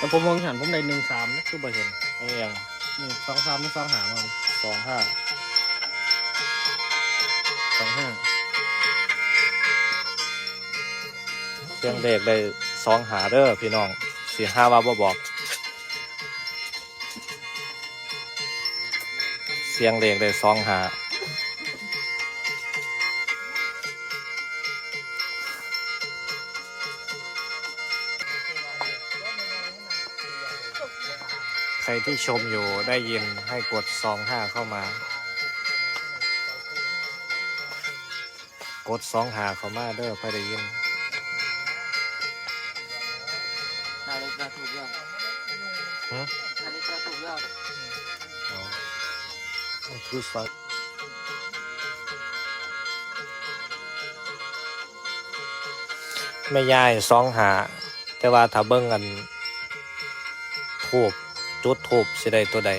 แต่ผมมองฉันผมได้หนึ่งสามนะคือบ่เห็นเอียงหนึ่งสองสามหรือสองหามันสองห้าสองห้าเสียงเด็กได้สองหาเด้อพี่น้องสี่ห้าว่าบ่บอก เสียงเด็กได้สองหา รที่ชมอยู่ได้ยินให้กดสองห้าเข้ามา กดสองหาเข้ามาเด้อไปได้ยินนาฬิกาถูกแล้วฮะนาฬิกาถูกแล้วอ๋อคือฟังไม่ย่ายสองหา แต่ว่าถ้าเบิ่งกันทูบ จุดทูบสิได้ตัวใด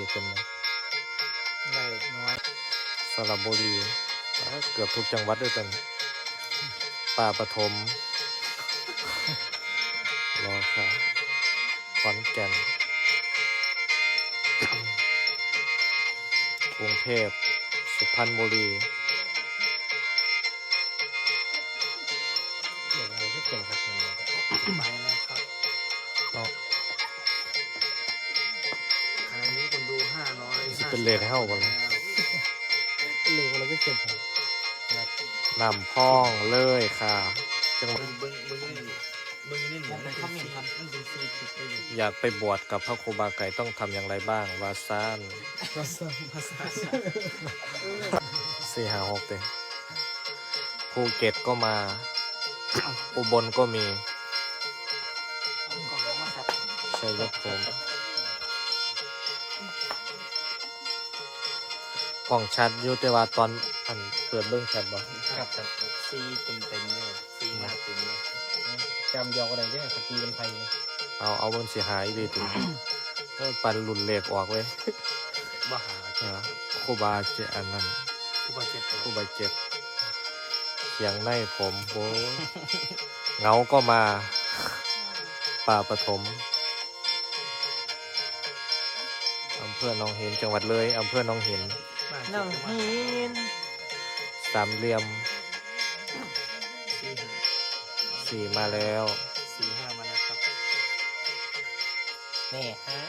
เป่าสิเป็นได้น้อยสระบุรี เกือบทุกจังหวัดด้วยกันป่าปฐมรอค่ะขอนแก่นกรุงเทพ สุพรรณบุรี เป็นเลขให้เฮาบ่ล่ะเป็นเลขอะไรก็เก่งครับนำพ้องเลยค่ะ จังหวัดเบิ้งเบิ้งนี่เบิ้งนี่ผมเป็นข้อมินครับมันเป็นซีผิดไปอยู่อยากไปบวชกับพระครูบาไก่ต้องทำอย่างไรบ้าง วาซานภาษาภาษาสี่ห้าหกเต็มภูเก็ตก็มา อุบลก็มีก่อนมาจับ ชัยภูมิ กล่องชัดอยู่แต่ว่าตอนอันเปิดเบื้องชัดบ่ครับครับซีเต็มเต็มเลยซีมาเต็มเลยจำยอกอะไรเนี่ยสตีเป็นไทยเอาเอาบนสีหายดีติโอ้ยปันหลุนเหล็กออกเว้ยบ้าหาเออครูบาเจอันนั้นผู้บาดเจ็บครูบาเจ็บเขียงในผมโอ้ยเหงาก็มาป่าปฐมอำเภอหนองเห็นจังหวัดเลยอำเภอหนองเห็น นั่งหินสามเหลี่ยมซีสี่มาแล้ว สี่ห้ามาแล้วครับนี่ฮะ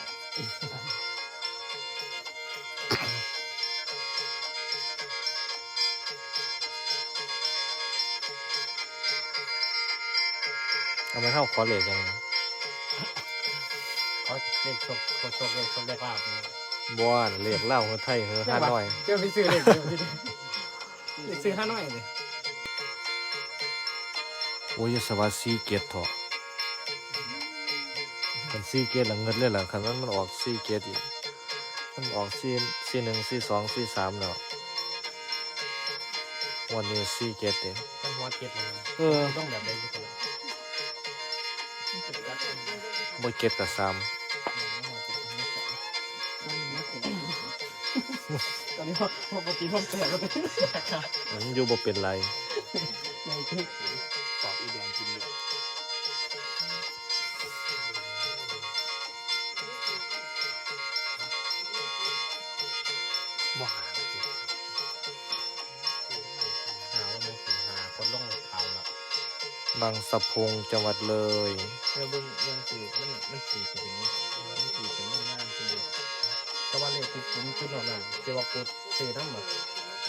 เอาไปเข้าขอเหล็กยังไงเขาเลขโชคเขาโชคเลขโชคเลขลาบนี่ บ้านเหล็กเล่าเฮือไทยเฮือห้าน้อยเจ้าไปซื้อเลขเดียวเลขซื้อห้าน้อยเลยโอ้ยสวัสดีเกียรติเถอะมันซีเกียรติหลังเงินเลยเหรอคันนั้นมันออกซีเกียรติอีกมันออกซีซีหนึ่งซีสองซีสามแล้ววันนี้ซีเกียรติเองต้องหัวเจ็ดเลยเออต้องแบบใดก็ได้บ่เกียรติกับสา ตอนนี้พอปกติผมแตกก็เป็นราคามันอยู่บ่เป็นไรใหญ่ขึ้นปอกอีแดงกินเลยบ่หาเจ็บหาว่ามันสิหาคนลงขาวแล้วบางสะพุงจังหวัดเลย เออเบิ่งเบิ่งสิมันมันสีเป็นอย่างนี้ มันสีเป็นงามจริงแต่ว่าเลขกูซื้อน้ำแบบ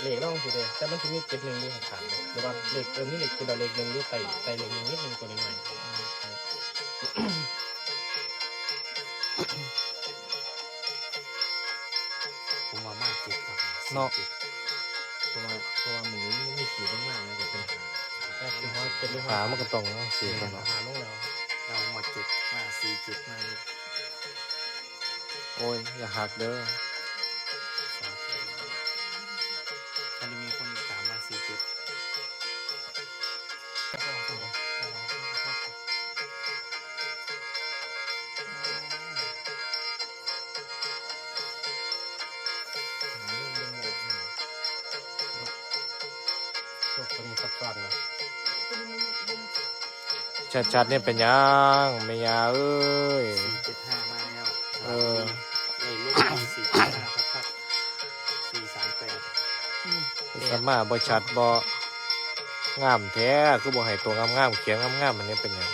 เหลขน้องสิเด้แต่มันจะมีเจ็ดหนึ่งอยู่ข้างขาเลยหรือว่าเหลขเออมีเหลขคือเราเหลขหนึ่งอยู่ไตไต่เลขหนึ่งนิดหนึ่งตัวนี้หน่อยผมว่ามากเจ็ดครับเนาะเพราะว่าเพราะว่าหมันนี้ไม่มีขีมากๆนะจะเป็นหาแต่คือว่าเป็นเรื่องหามันก็ต้องสีสี่กันหาเนาะลงแล้วเราหมดเจ็ดมาสี่เจ็ดมาโอ้ยอย่าหักเด้อ ชัดๆเนี่ยเป็นหยังไม่ยาเอ้ย สี่เจ็ดห้ามาแล้วเออเลยลูกสี่เจ็ดห้าครับครับสี่สามแปดสัมมาบ่ชัดบ่งามแท้คือบ่ให้ตัวงามๆเขียงงามๆมันนี่เป็นหยัง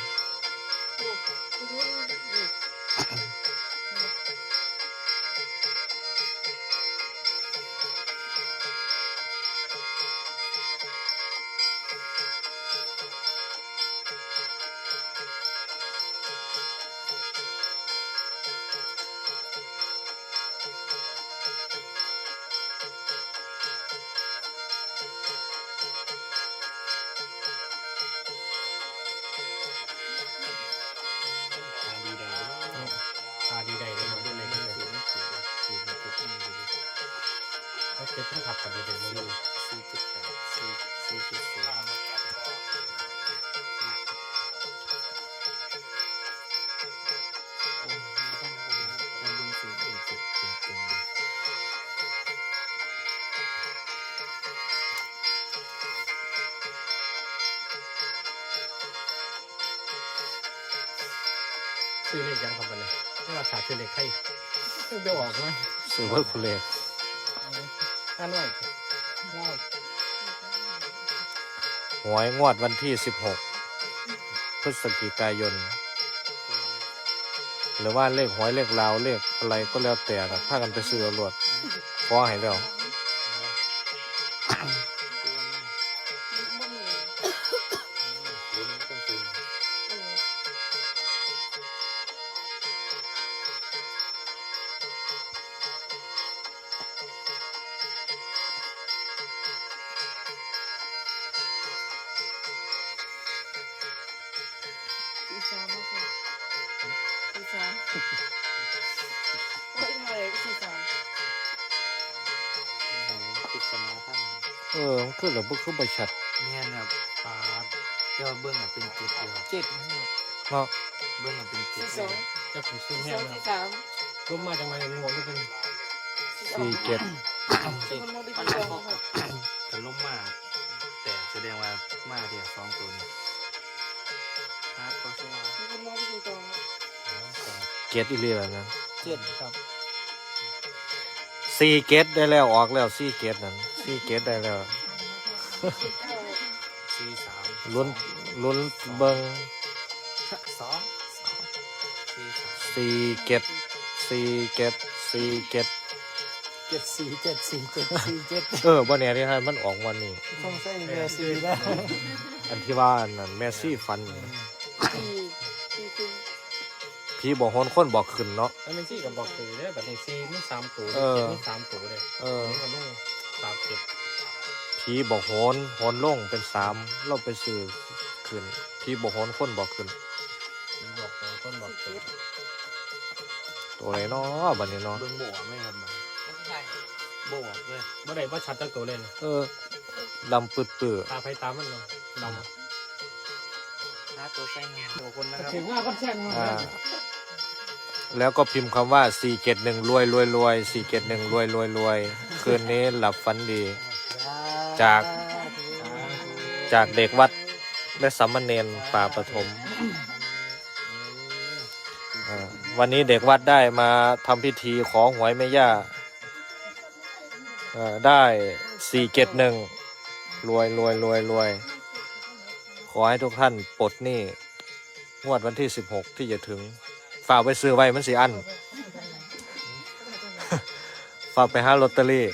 จ็ดต้องขับกันไปเป็นโมโลสี่เจ็ดแปดสี่สี่เจ็ดสี่โอ้ยไม่ต้องเราลุงสี่เจ็ดเจ็ดเจ็ดเจ็ดซื้อเลขยังครับวันนี้ไม่ว่าขาดซื้อเลขใครเดี๋ยวออกมาซื้อเบิดคุเลข อ่านไว้ว้าหวยงวดวันที่ 16 พฤศจิกายน หรือว่าเลขหวยเลขลาวเลขอะไรก็แล้วแต่นะพากันไปซื้อเอารวดขอให้แล้ว ออมันคือแล้วบ่คือบ่ชัดเมียนแบบปาดเดี๋ยวเบิ้งอะเป็นเจ็ดเดียวเจ็ดเนาะเบิ้งอะเป็นเจ็สี่ดสองจะผูกซื้อสี่แห้สองงนะสี่สามร่มมาจากไหนมันหมดเลยเป็นสี่เจ็ดสี่คนมองไปมันที่พสอองครับแต่ร่มมาแต่แสดงว่ามาเดียวสองตัวนี่ครับก็ใช่มีคนมองไปที่สองครับเจ็ดอีหลีแบบนั้นเจ็ดครับสี่เกตได้แล้วออกแล้วสี่เกตนั่น สี่เกตได้แล้วสี่สามลุ้นลุ้นเบิงสองสองสี่สามสี่เกตสี่เกตสี่เกตเจ็ดสี่เจ็ดสี่เจ็ดสี่เจ็ดเออบ่แน่ที่ให้มันออกวันนี้ต้องใส่เบอร์สี่ได้อันที่ว่าอันนั้นแมซี่ฟันนี่สี่สี่ครึ่งพี่บอกคนคนบอกขึ้นเนาะแล้วมันสี่กับบอกตัวเลยแบบนี้สี่มีสามตัวเออเจ็ดมีสามตัวเลยเออนี่มันต้อง สามเจ็ดพี่บอกโหนโหนลงเป็นสามเราไปซื้อขึ้นพี่บอกโหนคนบอกขึ้นมีบอกตัวต้นบอกตัวตัวไหนเนาะบัดนี้เนาะเบิ้งโบกไหมครับมันไม่ใช่โบกเลยเมื่อไหร่ว่าชัดตั้งตัวเลยนะเออดำปืดปืดตาไฟตามมันเนาะดำหาตัวใส่เงินตัวคนนะครับถึงว่าก็แช่งอ่าแล้วก็พิมพ์คำว่าสี่เกตหนึ่งรวยรวยรวยสี่เกตหนึ่งรวยรวยรวย คืนนี้หลับฝันดี จาก จากเด็กวัดและสามเณรป่าปฐมอ่าวันนี้เด็กวัดได้มาทำพิธีขอหวยแม่ย่าอ่าได้สี่เกตหนึ่งรวยรวยรวยรวย ขอให้ทุกท่านปลดหนี้งวดวันที่สิบหกที่จะถึง ฝากไปซื้อไว้มันสิอัน ฝากไปหาลอตเตอรี่